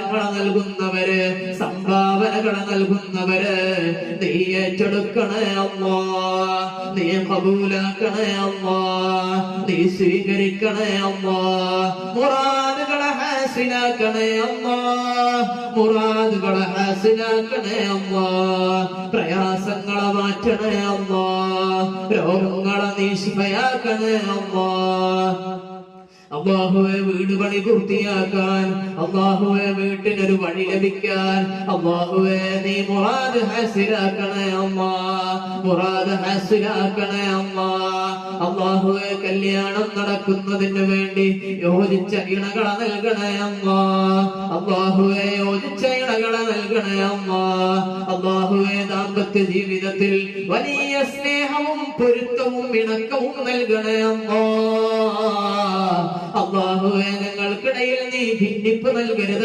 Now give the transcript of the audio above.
ഉപഹാരങ്ങൾ നൽകുന്നവര് സംഭാവനകൾ നൽകുന്നവര് നീ ഏറ്റെടുക്കണേ അമ്മ നീ കബൂലാക്കണേ അമ്മ നീ സ്വീകരിക്കണേ അമ്മ മുറാദുകളെ ഹാസിലാക്കണേ അമ്മ മുറാദുകളെ ഹാസിലാക്കണേ അമ്മ പ്രയാസങ്ങളെ മാറ്റണേ അമ്മ രോഗങ്ങളെ നീ ശിഫയാക്കണേ അമ്മ അള്ളാഹുവെ വീട് പണി പൂർത്തിയാക്കാൻ അള്ളാഹുവെ വീട്ടിനൊരു വഴി ലഭിക്കാൻ അള്ളാഹുവെ നീ മുറാദ് ഹാസിലാക്കണേ അമ്മ മുറാദ് ഹാസിലാക്കണേ അമ്മ. അള്ളാഹുവെ കല്യാണം നടക്കുന്നതിന് വേണ്ടി യോജിച്ച ഇണകള നൽകണേ അമ്മ. അള്ളാഹുവെ യോജിച്ച ഇണകള നൽകണേ അമ്മ. അള്ളാഹുവെ ദാമ്പത്യ ജീവിതത്തിൽ വലിയ സ്നേഹവും പൊരുത്തവും ഇണക്കവും നൽകണേ അമ്മ. അള്ളാഹുവെ നീ ഭിന്നിപ്പ് നൽകരുത്.